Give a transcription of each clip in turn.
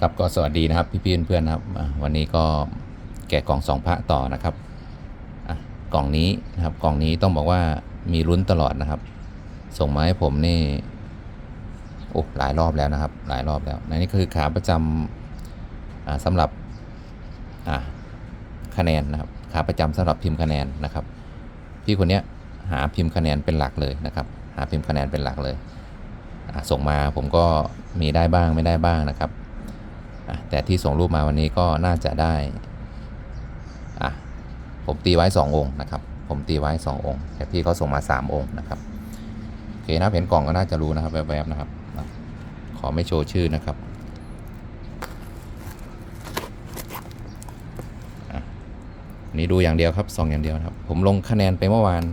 ครับก็สวัสดีนะครับพี่เพื่อนๆนะครับวันนี้ก็แกะกล่องสองพระต่อนะครับกล่องนี้นะครับกล่องนี้ต้องบอกว่ามีลุ้นตลอดนะครับ ส่งมาให้ผมนี่โอ้หลายรอบแล้วนะครับ หลายรอบแล้วนี่คือขาประจำอ่าสำหรับคะแนนนะครับขาประจำสำหรับพิมพ์คะแนนนะครับ พี่คนนี้หาพิมพ์คะแนนเป็นหลักเลยนะครับ หาพิมพ์คะแนนเป็นหลักเลยส่งมาผมก็มีได้บ้างไม่ได้บ้างนะครับ แต่ที่ส่งรูปมาวันนี้ก็น่าจะได้อะผมตีไว้ 2 องค์นะครับ ผมตีไว้ 2 องค์ แต่พี่เขาส่งมา 3 องค์นะครับโอเคนะเห็นกล่องก็น่าจะรู้นะครับแวบๆนะครับขอไม่โชว์ชื่อนะครับนนี้ดูอย่างเดียวครับสองอย่างเดียวนะครับ ผมลงคะแนนไปเมื่อวาน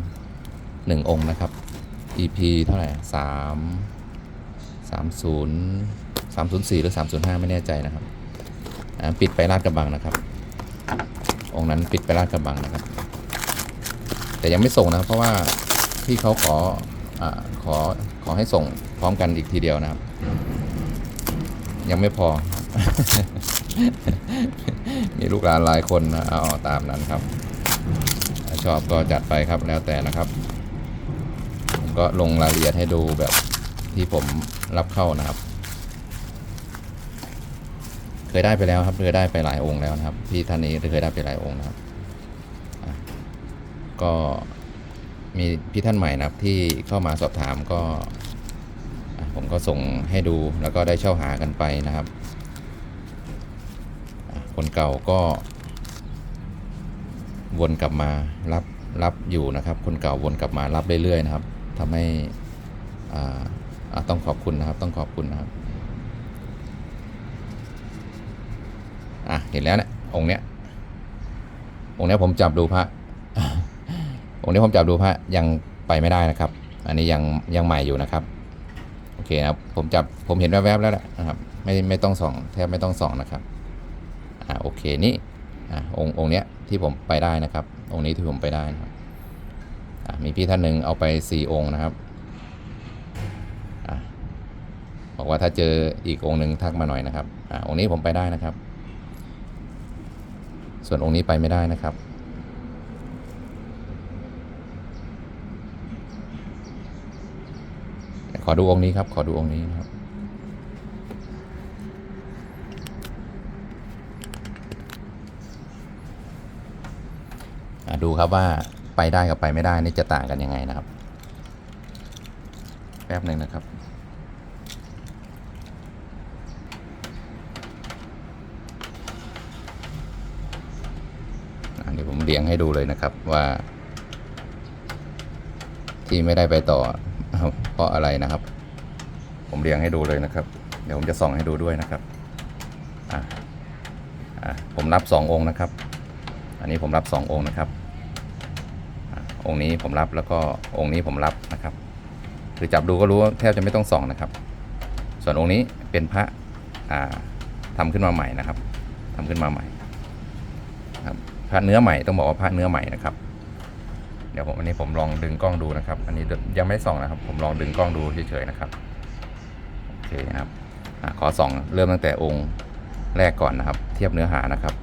1 องค์นะครับ EP เท่าไหร่สามสามศูนย์ สามศูนย์สี่หรือสามศูนย์ห้าไม่แน่ใจนะครับปิดไปลาดกระบังนะครับ องค์นั้นปิดไปลาดกระบังนะครับ แต่ยังไม่ส่งนะเพราะว่าพี่เขาขออขอขอให้ส่งพร้อมกันอีกทีเดียวนะครับ ยังไม่พอ มีลูกหลานหลายคนนะเอาตามนั้นครับ ชอบก็จัดไปครับแล้วแต่นะครับผมก็ลงรายละเอียดให้ดูแบบที่ผมรับเข้านะครับ ยได้ไปแล้วครับเคยได้ไปหลายองค์แล้วนะครับพี่ท่านนี้เคยได้ไปหลายองค์นะครับก็มีพี่ท่านใหม่นะครับที่เข้ามาสอบถามก็ ผมก็ส่งให้ดูแล้วก็ได้เช่าหากันไปนะครับ คนเก่าก็วนกลับมารับรับอยู่นะครับ คนเก่าวนกลับมารับเรื่อยๆนะครับทำให้อ่าต้องขอบคุณนะครับ ต้องขอบคุณนะครับ อะ เห็นแล้วเนี่ยองค์เนี้ยองค์เนี้ยผมจับดูพระองค์นี้ผมจับดูพระยังไปไม่ได้นะครับ อันนี้ยังยังใหม่อยู่นะครับโอเคครับผมจับผมเห็นแวบๆแล้วแหละนะครับไม่ไม่ต้องส่องแทบไม่ต้องส่องนะครับอ่าโอเคนี่อะองค์องค์เนี้ยที่ผมไปได้นะครับ องค์นี้ที่ผมไปได้นะครับอะมีพี่ท่านหนึ่งเอาไปสี่องค์นะครับอะบอกว่าถ้าเจออีกองค์หนึ่งทักมาหน่อยนะครับอะองค์นี้ผมไปได้นะครับ ส่วนองค์นี้ไปไม่ได้นะครับ ขอดูองค์นี้ครับ ขอดูองค์นี้นะครับ ดูครับว่าไปได้กับไปไม่ได้นี่จะต่างกันยังไงนะครับ แป๊บหนึ่งนะครับ เดี๋ยวผมเรียงให้ดูเลยนะครับว่า ที่ไม่ได้ไปต่อเพราะอะไรนะครับ ผมเรียงให้ดูเลยนะครับ เดี๋ยวผมจะส่องให้ดูด้วยนะครับอะอะผมรับสององค์นะครับ อันนี้ผมรับสององค์นะครับองค์นี้ผมรับแล้วก็องค์นี้ผมรับนะครับ คือจับดูก็รู้ว่าแทบจะไม่ต้องส่องนะครับ ส่วนองค์นี้เป็นพระอ่าทำขึ้นมาใหม่นะครับทำขึ้นมาใหม่ครับ ระเนื้อใหม่ต้องบอกว่าพระเนื้อใหม่นะครับ เดี๋ยวผมอันนี้ผมลองดึงกล้องดูนะครับ อันนี้ยังไม่ส่องนะครับ ผมลองดึงกล้องดูเฉยๆนะครับโอเคนะครับอขอส่องเริ่มตั้งแต่องค์แรกก่อนนะครับ เทียบเนื้อหานะครับ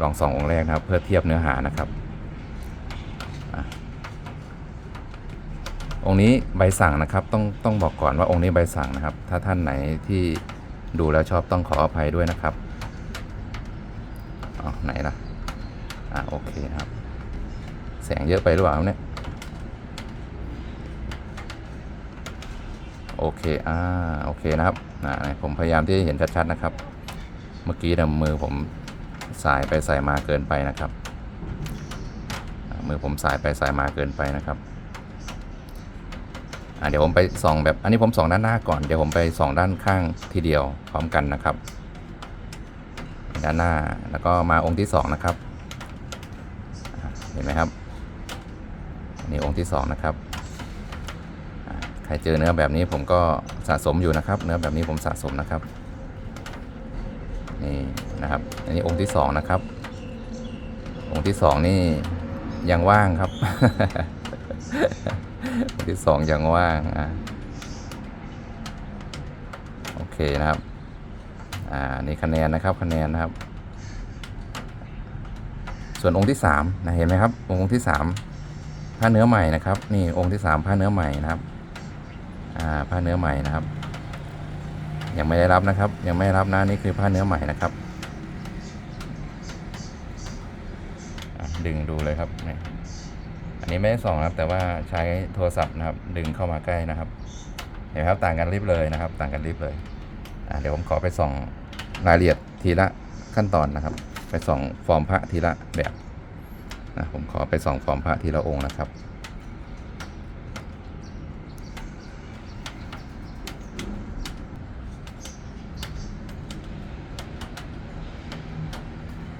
ลองส่ององค์แรกนะครับ เพื่อเทียบเนื้อหานะครับองค์นี้ใบสั่งนะครับต้องต้องบอกก่อนว่าองค์นี้ใบสั่งนะครับ ถ้าท่านไหนที่ดูแล้วชอบต้องขออภัยด้วยนะครับ ไหนล่ะ อ่าโอเคครับ แสงเยอะไปหรือเปล่าเนี่ย โอเค อ่า โอเคนะครับอ่าผมพยายามที่จะเห็นชัดๆนะครับ เมื่อกี้นี่ยมือผมสายไปสายมาเกินไปนะครับ มือผมสายไปสายมาเกินไปนะครับอ่าเดี๋ยวผมไปส่องแบบอันนี้ผมส่องด้านหน้าก่อน เดี๋ยวผมไปส่องด้านข้างทีเดียวพร้อมกันนะครับ ด้านหน้า แล้วก็มาองค์ที่สองนะครับ เห็นไหมครับนนี่องค์ที่สองนะครับใครเจอเนื้อแบบนี้ผมก็สะสมอยู่นะครับ เนื้อแบบนี้ผมสะสมนะครับ นี่นะครับ อันนี้องค์ที่สองนะครับ องค์ที่สองนี่ยังว่างครับ องค์ที่สองยังว่างอะโอเคนะครับ อ่านี่คะแนนนะครับคะแนนนะครับ ส่วนองค์ที่สามนะเห็นไหมครับ องค์ที่สามผ้าเนื้อใหม่นะครับ นี่องค์ที่สามผ้าเนื้อใหม่นะครับอ่าผ้าเนื้อใหม่นะครับ ยังไม่ได้รับนะครับ ยังไม่ได้รับนะนี่คือผ้าเนื้อใหม่นะครับดึงดูเลยครับนี่อันนี้ไม่ได้ส่องนะครับ แต่ว่าใช้โทรศัพท์นะครับ ดึงเข้ามาใกล้นะครับ เห็นไหมครับต่างกันลิบเลยนะครับ ต่างกันลิบเลย เดี๋ยวผมขอไปส่องรายละเอียดทีละขั้นตอนนะครับ ไปส่องฟอร์มพระทีละแบบนะผมขอไปส่องฟอร์มพระทีละองค์นะครับ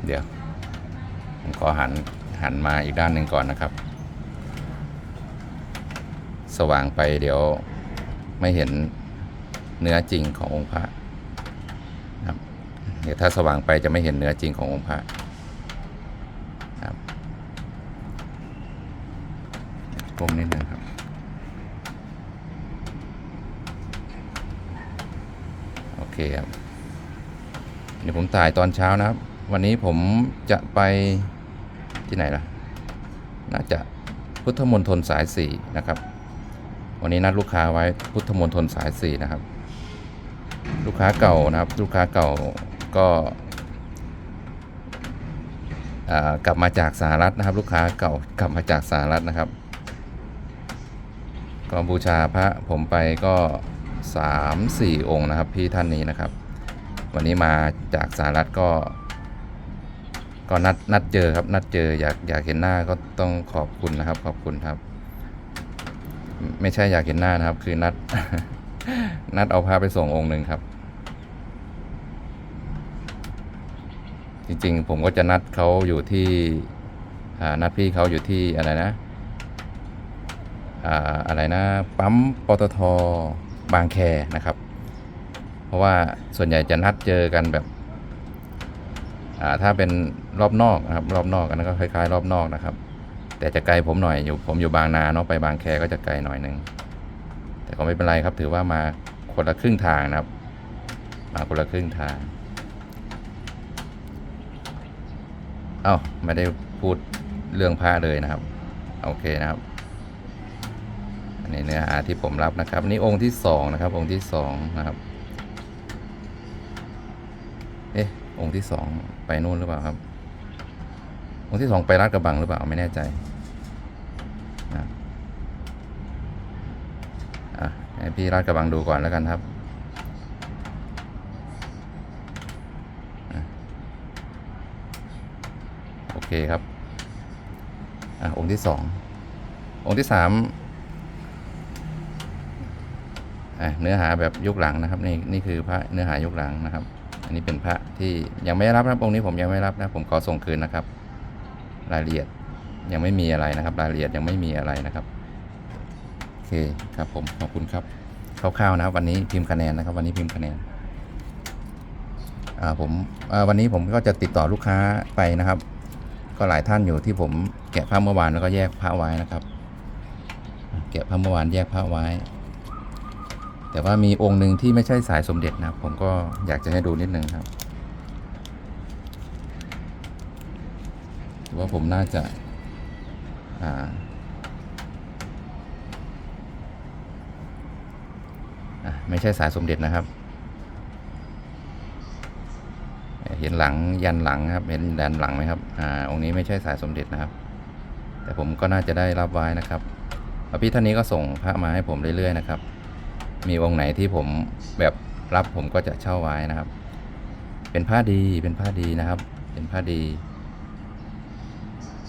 เดี๋ยวผมขอหันหันมาอีกด้านหนึ่งก่อนนะครับ สว่างไปเดี๋ยวไม่เห็นเนื้อจริงขององค์พระ เดี๋ยถ้าสว่างไปจะไม่เห็นเนื้อจริงขององค์พระครับกลมนิดนึงครับโอเคครับเดี๋ยวผมถ่ายตอนเช้านะครับ วันนี้ผมจะไปที่ไหนล่ะ น่าจะพุทธมณฑลสายสี่นะครับ วันนี้นัดลูกค้าไว้พุทธมณฑลสายสี่นะครับ ลูกค้าเก่านะครับ ลูกค้าเก่า ก็กลับมาจากสหรัฐนะครับ ลูกค้าเก่ากลับมาจากสหรัฐนะครับ ก็บูชาพระผมไปก็สามสี่องค์นะครับพี่ท่านนี้นะครับ วันนี้มาจากสหรัฐก็ ก็นัดนัดเจอครับนัดเจออยากอยากเห็นหน้าก็ต้องขอบคุณนะครับ ขอบคุณครับ ไม่ใช่อยากเห็นหน้านะครับ คือนัด นัดเอาพาไปส่งองค์หนึ่งครับ จริงๆ ผมก็จะนัดเขาอยู่ที่นัดพี่เขาอยู่ที่อะไรนะอะไรนะปั๊มปตทบางแคนะครับ เพราะว่าส่วนใหญ่จะนัดเจอกันแบบถ้าเป็นรอบนอกนะครับรอบนอกอันนั้นก็คล้ายๆ รอบนอกนะครับ แต่จะไกลผมหน่อยอยู่ผมอยู่บางนาเนาะไปบางแคก็จะไกลหน่อยหนึงแต่ก็ไม่เป็นไรครับถือว่ามาคนละครึ่งทางนะครับ มาคนละครึ่งทาง เอ้าไม่ได้พูดเรื่องผ้าเลยนะครับ โอเคนะครับอันนี้เนื้อหาที่ผมรับนะครับนี่องค์ที่สองนะครับ องค์ที่สองนะครับเอ๊ะองค์ที่สองไปนู่นหรือเปล่าครับ องค์ที่สองไปลาดกระบังหรือเปล่าไม่แน่ใจนะอะให้พี่ลาดกระบังดูก่อนแล้วกันครับอะโอ เคครับอะองค์ที่สององค์ที่สามเนื้อหาแบบยุคหลังนะครับนี่นี่คือพระเนื้อหายุคหลังนะครับ อันนี้เป็นพระที่ยังไม่รับนะครับองค์นี้ผมยังไม่รับนะผมขอส่งคืนนะครับ รายละเอียดยังไม่มีอะไรนะครับ รายละเอียดยังไม่มีอะไรนะครับโอเคครับผมขอบคุณครับคร่าวๆนะครับวันนี้พิมพ์คะแนนนะครับ วันนี้พิมพ์คะแนนอ่าผมอ่าวันนี้ผมก็จะติดต่อลูกค้าไปนะครับ ก็หลายท่านอยู่ที่ผมแกะผ้าเมื่อวานแล้วก็แยกผ้าไว้นะครับ แกะผ้าเมื่อวานแยกผ้าไว้ แต่ว่ามีองค์หนึ่งที่ไม่ใช่สายสมเด็จนะครับผมก็อยากจะให้ดูนิดนึงครับว่าผมน่าจะอ่าอะไม่ใช่สายสมเด็จนะครับ เห็นหลังยันหลังครับ เห็นยันหลังไหมครับ อ่า องค์นี้ไม่ใช่สายสมเด็จนะครับ แต่ผมก็น่าจะได้รับไว้นะครับพี่ท่านนี้ก็ส่งพระมาให้ผมเรื่อยๆนะครับ มีองค์ไหนที่ผมแบบรับผมก็จะเช่าไว้นะครับ เป็นผ้าดี เป็นผ้าดีนะครับ เป็นผ้าดี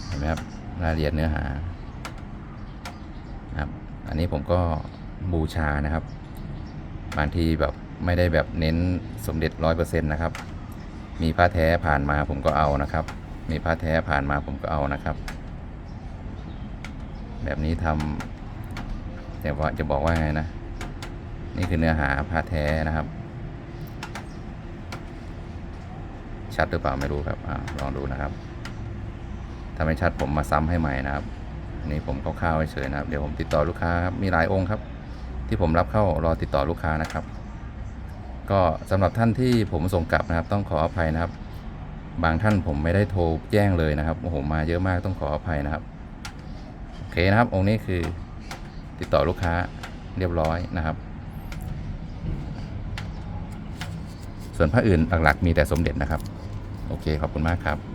เห็นไหมครับ รายละเอียดเนื้อหาครับ อันนี้ผมก็บูชานะครับ บางทีแบบไม่ได้แบบเน้นสมเด็จร้อยเปอร์เซ็นต์นะครับ มีผ้าแท้ผ่านมาผมก็เอานะครับ มีผ้าแท้ผ่านมาผมก็เอานะครับ แบบนี้ทำแต่ว่าจะบอกว่าไงนะ นี่คือเนื้อหาผ้าแท้นะครับ ชัดหรือเปล่าไม่รู้ครับอาลองดูนะครับ ถ้าไม่ชัดผมมาซ้ำให้ใหม่นะครับอันนี้ผมคร่าวๆเฉยนะครับ เดี๋ยวผมติดต่อลูกค้าครับมีหลายองค์ครับ ที่ผมรับเข้ารอติดต่อลูกค้านะครับ ก็สำหรับท่านที่ผมส่งกลับนะครับ ต้องขออภัยนะครับ บางท่านผมไม่ได้โทรแจ้งเลยนะครับโอ้โหมาเยอะมากต้องขออภัยนะครับโอเคนะครับ องค์นี้คือติดต่อลูกค้าเรียบร้อยนะครับ ส่วนพระอื่นหลักๆมีแต่สมเด็จนะครับ โอเคขอบคุณมากครับ